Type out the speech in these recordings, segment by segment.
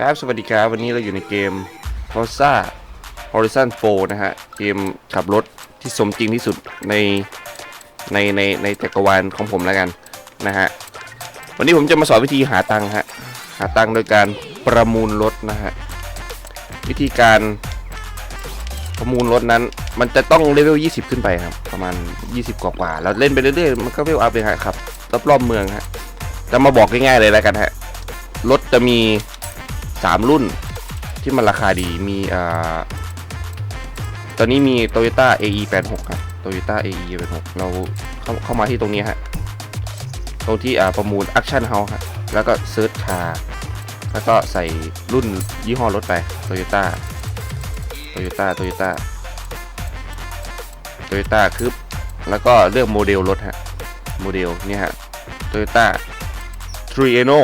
ครับ สวัสดีครับ วันนี้เราอยู่ในเกม Forza Horizon 4 นะฮะ เกมขับรถที่สมจริงที่สุดในในในในจักรวาลของผมแล้วกันนะฮะ วันนี้ผมจะมาสอนวิธีหาตังค์ฮะ หาตังค์โดยการประมูลรถนะฮะ วิธีการประมูลรถนั้น มันจะต้องเลเวล 20 ขึ้นไปครับ ประมาณ 20 กว่ากว่าๆแล้วเล่นไปเรื่อยๆ มันก็เลเวลอัพเลยฮะครับรอบๆเมืองฮะจะมาบอกง่ายๆเลยแล้วกันฮะ รถจะมี 3 รุ่นที่มันราคาดีมีอ่าตอนนี้มี Toyota AE 86 ครับ Toyota AE 86 เราเข้าเข้ามาที่ตรงนี้ฮะตรงที่อ่าประมูล Action House ครับแล้วก็เซิร์ชคาแล้วก็ใส่รุ่นยี่ห้อรถไป Toyota Toyota Toyota Toyota คือแล้วก็เลือกโมเดลรถฮะโมเดลเนี่ยฮะ Toyota Trieno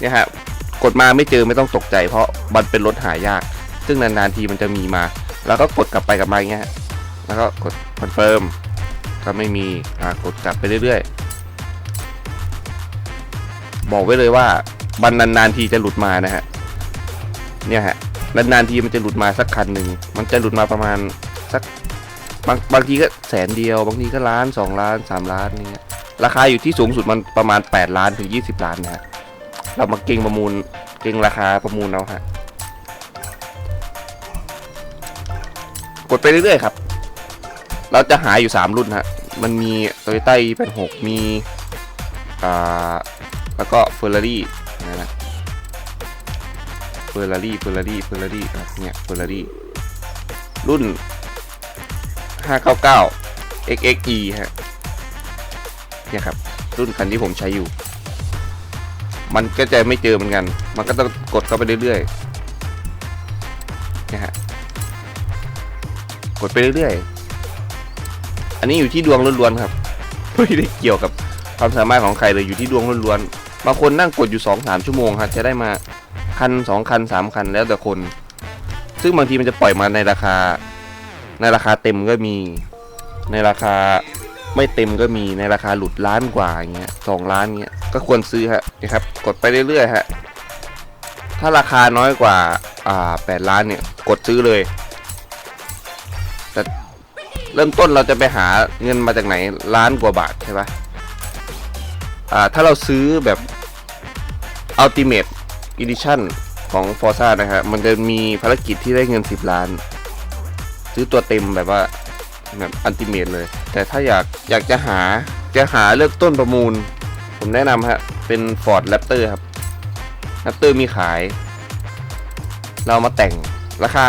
เนี่ยฮะ กดมาไม่เจอไม่ต้องตกใจ เพราะมันเป็นรถหายาก ซึ่งนานๆทีมันจะมีมา แล้วก็กดกลับไปกลับมาอย่างเงี้ยแล้วก็กดคอนเฟิร์มก็ไม่มีอ่ากดกลับไปเรื่อยๆ บอกไว้เลยว่ามันนานๆทีจะหลุดมานะฮะเนี่ยฮะนานๆทีมันจะหลุดมาสักคันหนึ่งมันจะหลุดมาประมาณสักบางบางทีก็แสนเดียว บางทีก็ล้านสองล้านสามล้านเนี่ยราคาอยู่ที่สูงสุดมันประมาณ 8 ล้านถึง 20 ล้านนะฮะ เรามาเก่งประมูลเก่งราคาประมูลเอาฮะกดไปเรื่อยๆครับ เราจะหาอยู่ 3 รุ่นฮะ มันมี Toyota e 8 6มีอ่าแล้วก็ Ferrari นะนะ Ferrari Ferrari Ferrari ครับเนี่ย Ferrari รุ่น 599 XXE ฮะเนี่ยครับ รุ่นคันที่ผมใช้อยู่ มันก็จะไม่เจอเหมือนกัน มันก็ต้องกดเข้าไปเรื่อยๆนี่ยฮะ กดไปเรื่อยๆ อันนี้อยู่ที่ดวงล้วนๆครับ ไม่ได้เกี่ยวกับความสามารถของใครเลยอยู่ที่ดวงล้วนๆ บางคนนั่งกดอยู่2-3ชั่วโมงครับจะได้มาคัน2คัน3คันแล้วแต่คน ซึ่งบางทีมันจะปล่อยมาในราคา ในราคาเต็มก็มี ในราคา ไม่เต็มก็มีในราคาหลุดล้านกว่าอย่างเงี้ยสองล้านเงี้ยก็ควรซื้อฮะนะครับกดไปเรื่อยๆฮะถ้าราคาน้อยกว่าอ่าแปดล้านเนี่ยกดซื้อเลยแต่เริ่มต้นเราจะไปหาเงินมาจากไหนล้านกว่าบาทใช่ปะอ่าถ้าเราซื้อแบบ Ultimate Edition ของ Forza นะฮะมันจะมีภารกิจที่ได้เงิน 10 ล้าน ซื้อตัวเต็มแบบว่า แบบอันติเมตเลย แต่ถ้าอยากอยากจะหาจะหาเลือกต้นประมูล ผมแนะนำฮะ เป็น Ford Raptor ครับ Raptor มีขาย เรามาแต่งราคา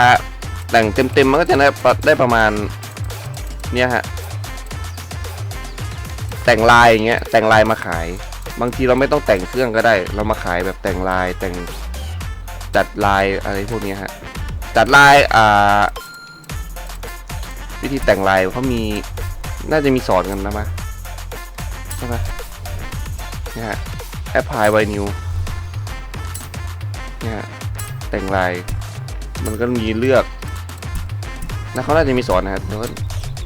แต่งเต็มๆมันก็จะได้ได้ประมาณ เนี่ยฮะ แต่งลายอย่างเงี้ยแต่งลายมาขาย บางทีเราไม่ต้องแต่งเครื่องก็ได้ เรามาขายแบบแต่งลายแต่งจัดลายอะไรพวกนี้ฮะจัดลายอ่า วิธีแต่งลายเขามีน่าจะมีสอนกันนะมะใช่ปะเนี่ยฮะแอปพลายไวนิวเนี่ยฮะแต่งลาย มันก็มีเลือกนะเขาน่าจะมีสอนนะครับเดี๋ยว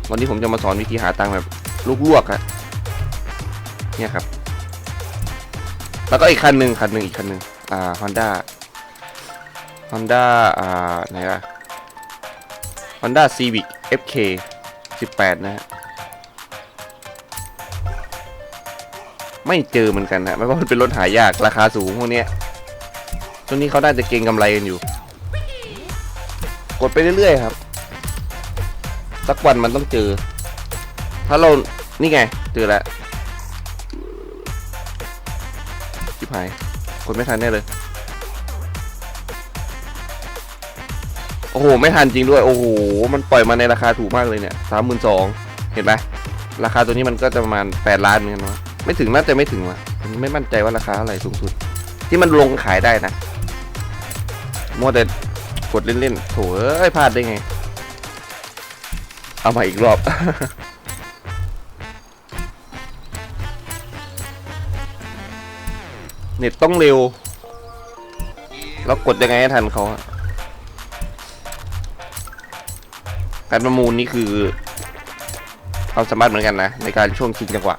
วันนี้ผมจะมาสอนวิธีหาตังค์แบบลูกลวกอะเนี่ยครับ แล้วก็อีกคันหนึ่งคันหนึ่งอีกคันหนึ่งอ่า Honda Honda อ่าไหนล่ะ Honda Civic FK 18 นะฮะ ไม่เจอเหมือนกันนะไม่ว่ามันเป็นรถหายากราคาสูงพวกนี้ช่วงนี้เขาน่าจะเก็งกำไรกันอยู่ กดไปเรื่อยๆครับ สักวันมันต้องเจอ ถ้าเรา นี่ไง เจอแล้วชิบหาย กดไม่ทันแน่เลย อ้โห ไม่ทันจริงด้วย โอ้โห มันปล่อยมาในราคาถูกมากเลยเนี่ยสามหมื่นสองเห็นไหมราคาตัวนี้มันก็จะประมาณแปดล้านเหมือนกันวะไม่ถึงน่าจะไม่ถึงวะไม่มั่นใจว่าราคาเท่าไหร่สูงสุด ที่มันลงขายได้นะมัวแต่กดเล่นๆโถเอ้ยพลาดได้ไง เอามาอีกรอบ เน็ตต้องเร็ว แล้วกดยังไงให้ทันเขาอะ การประมูลนี่คือความสามารถเหมือนกันนะ ในการช่วงชิงจังหวะ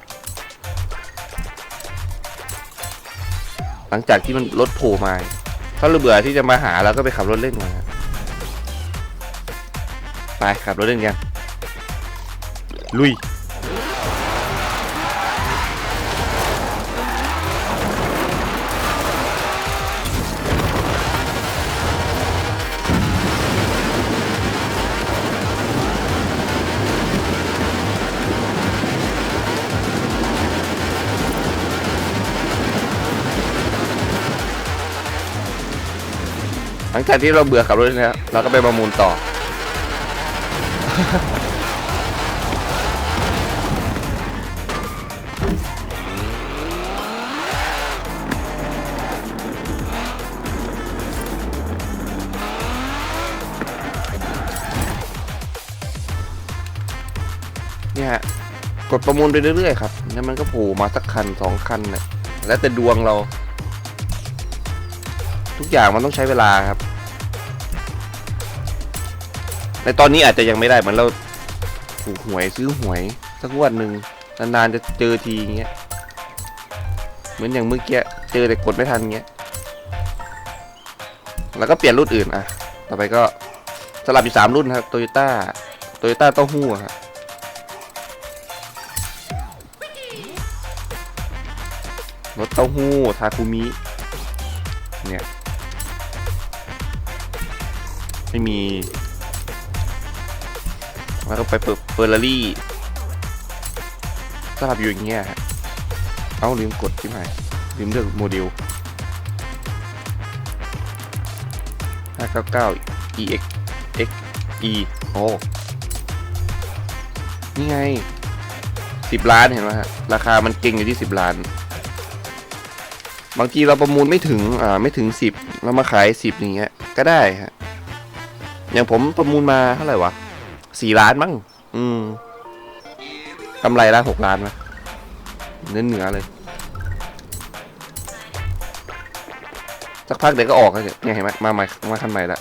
หลังจากที่มันรถโผล่มา ถ้าเราเบื่อที่จะมาหาเราก็ไปขับรถเล่นมาไปขับรถเล่นกันลุย ลังจากที่เราเบื่อขับรถแล้วเราก็ไปประมูลต่อ เนี่ยฮะกดประมูลไปเรื่อยๆครับแล้วมันก็โผล่มาสักคันสองคันเนี่ยแล้วแต่ดวงเรา ทุกอย่างมันต้องใช้เวลาครับ ในตอนนี้อาจจะยังไม่ได้เหมือนเราถูกหวยซื้อหวยสักวันหนึ่งนานๆจะเจอทีอย่างเงี้ยเหมือนอย่างเมื่อกี้เจอแต่กดไม่ทันเงี้ยแล้วก็เปลี่ยนรุ่นอื่นอะ ต่อไปก็สลับอยู่สามรุ่นครับโตโยต้าโตโยต้าเต้าหู้อะครับรถเต้าหู้ทาคุมิ เนี่ย ไม่มี แล้วก็ไปเปิดเฟอร์รารี่สลับอยู่อย่างเงี้ยฮะเอ้าลืมกดที่ไหนลืมเลือกโมเดล 599 EX X E โอ้นี่ไง 10 ล้านเห็นไหมฮะ ราคามันเก่งอยู่ที่ 10 ล้าน บางทีเราประมูลไม่ถึง อ่า ไม่ถึง 10 เรามาขาย 10 อย่างเงี้ย ก็ได้ฮะ อย่างผมประมูลมาเท่าไหร่วะ สี่ล้านมั้งอืมกำไรละหกล้านไหมเนื้อเหนือเลยสักพักเดี๋ยวก็ออกแล้วเนี่ยเนี่ยเห็นไหมมาใหม่มาคันใหม่ละ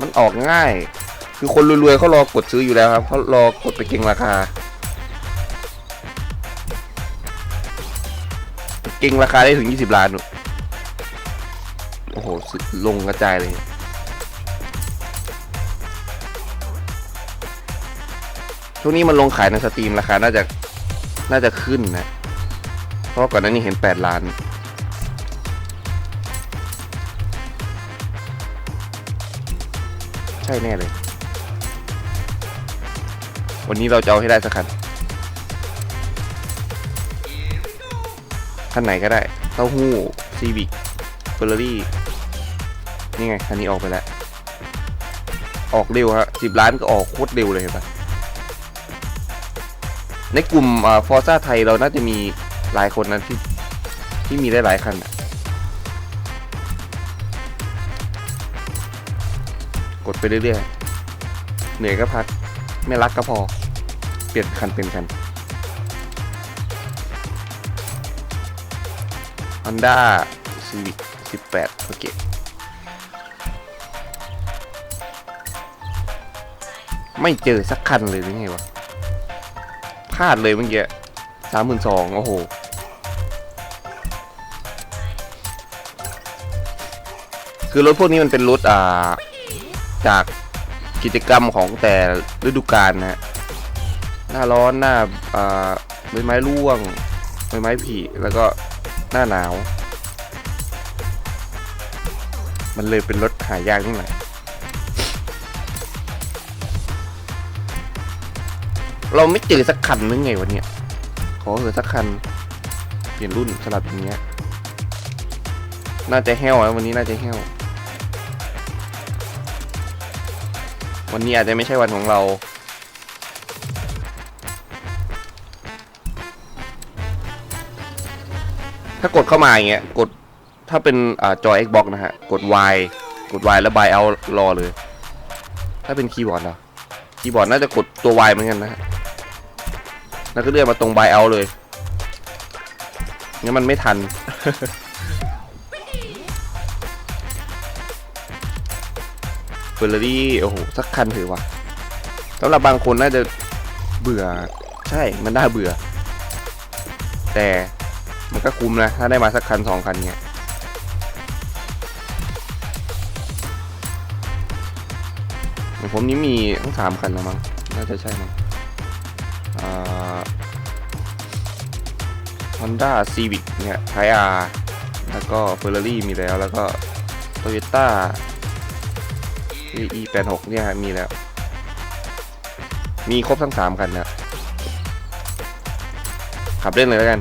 มันออกง่าย คือคนรวยๆเขารอกดซื้ออยู่แล้วครับเขารอกดไปเก็งราคา เก่งราคาได้ถึง 20 ล้านนู่นโอ้โหลงกระจายเลย ช่วงนี้มันลงขายในสตรีมราคาน่าจะน่าจะขึ้นนะ เพราะก่อนหน้านี้เห็น 8 ล้าน ใช่แน่เลย วันนี้เราจะเอาให้ได้สักคันคันไหนก็ได้ เต้าหู้ซีวิกเฟอร์รารี่ นี่ไง คันนี้ออกไปแล้ว ออกเร็วฮะสิบล้านก็ออกโคตรเร็วเลยเห็นปะ ในกลุ่มฟอร์ซ่าไทยเราน่าจะมีหลายคนนะที่ที่มีได้หลายคันกดไปเรื่อยๆ เหนื่อยก็พัก ไม่รักก็พอ เปลี่ยนคันเป็นคัน Honda Civic 18 โอเคไม่เจอสักคันเลยหรือไงวะาดเลยเมื่อกี้สามหมื่นสองโอ้โห คือรถพวกนี้มันเป็นรถอ่า จากกิจกรรมของแต่ฤดูกาลนะฮะ หน้าร้อนหน้าอ่าใบไม้ร่วงใบไม้ผลิแล้วก็หน้าหนาว มันเลยเป็นรถหายากนิดหน่อย เราไม่เจอสักคันนึงไงวันเนี้ยขอเถอะสักคัน เปลี่ยนรุ่นสลับอย่างเงี้ย น่าจะแห้วนะวันนี้น่าจะแห้ว วันนี้อาจจะไม่ใช่วันของเรา ถ้ากดเข้ามาอย่างเงี้ย กด ถ้าเป็นอจอ Xbox นะฮะ กด Y กด Y แล้ว buy out รอเลย ถ้าเป็นคีย์บอร์ดเหรอ คีย์บอร์ดน่าจะกดตัว Y เหมือนกันนะฮะ แล้วก็เลื่อนมาตรงไบเอาเลยงั้นมันไม่ทัน เฟอร์รารี่โอ้โห สักคันถือว่ะสำหรับบางคนน่าจะเบื่อ ใช่ มันน่าเบื่อ แต่มันก็คุ้มนะ ถ้าได้มาสักคันสองคันเนี่ยผมนี้มีทั้งสามคันแล้วมั้ง น่าจะใช่มั้ง Honda Civic เนี่ยไทอาแล้วก็ Ferrari มีแล้ว แล้วก็ Toyota e 8 6 เนี่ยมีแล้ว มีครบทั้งสามคันนะขับเล่นเลยแล้วกัน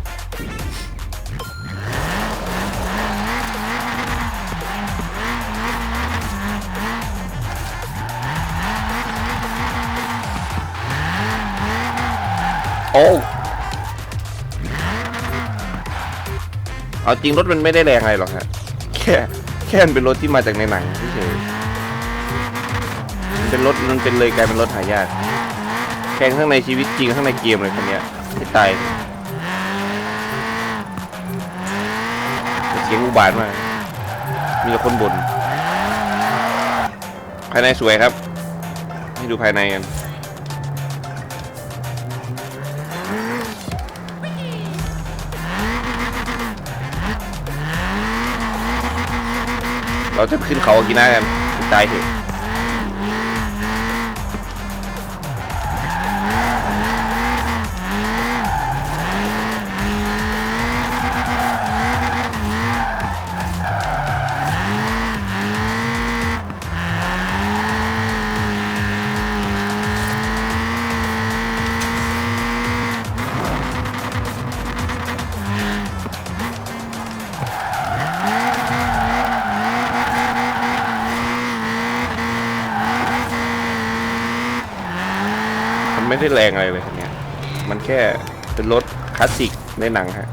โอ้ เอาจริงรถมันไม่ได้แรงอะไรหรอกฮะ แค่แค่มันเป็นรถที่มาจากในหนังเฉยมันเป็นรถมันเป็นเลยกลายเป็นรถหายากแข่งข้งในชีวิตจริงข้งในเกมเลยคันเนี้ยที่ตายเสียงอุบาทมากมีแต่คนบ่นภายในสวยครับ ให้ดูภายในกัน เราจะขึ้นเขาอากินากันตายเถอะ ไม่ได้แรงอะไรเลยคันเนี้ยมันแค่เป็นรถคลาสสิกในหนังฮะ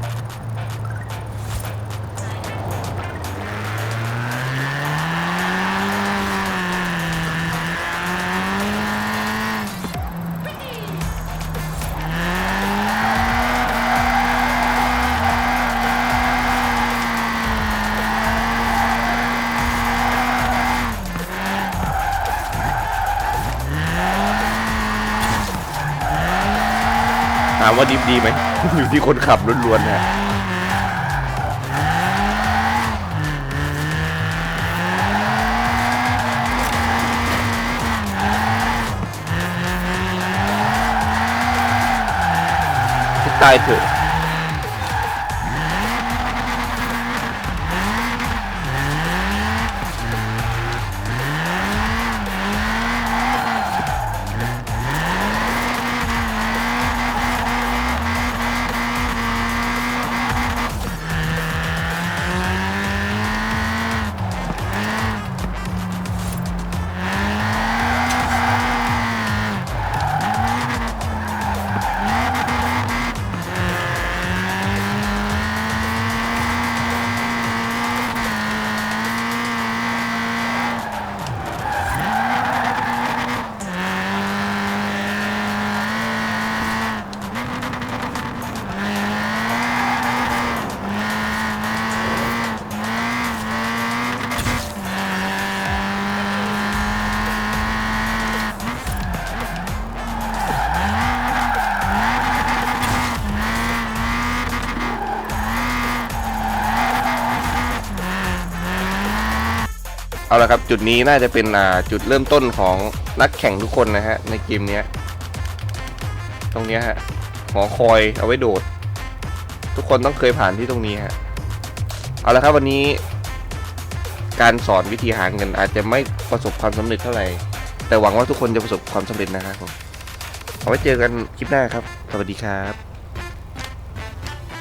ว่าดิฟดีไหม อยู่ที่คนขับล้วนๆนะตายเถอะ เอาละครับจุดนี้น่าจะเป็นจุดเริ่มต้นของนักแข่งทุกคนนะฮะในเกมนี้ตรงนี้ฮะหอคอยเอาไว้โดด ทุกคนต้องเคยผ่านที่ตรงนี้ฮะเอาละครับวันนี้ การสอนวิธีหาเงินอาจจะไม่ประสบความสำเร็จเท่าไหร่ แต่หวังว่าทุกคนจะประสบความสำเร็จนะครับผมเอาไว้เจอกันคลิปหน้าครับ สวัสดีครับ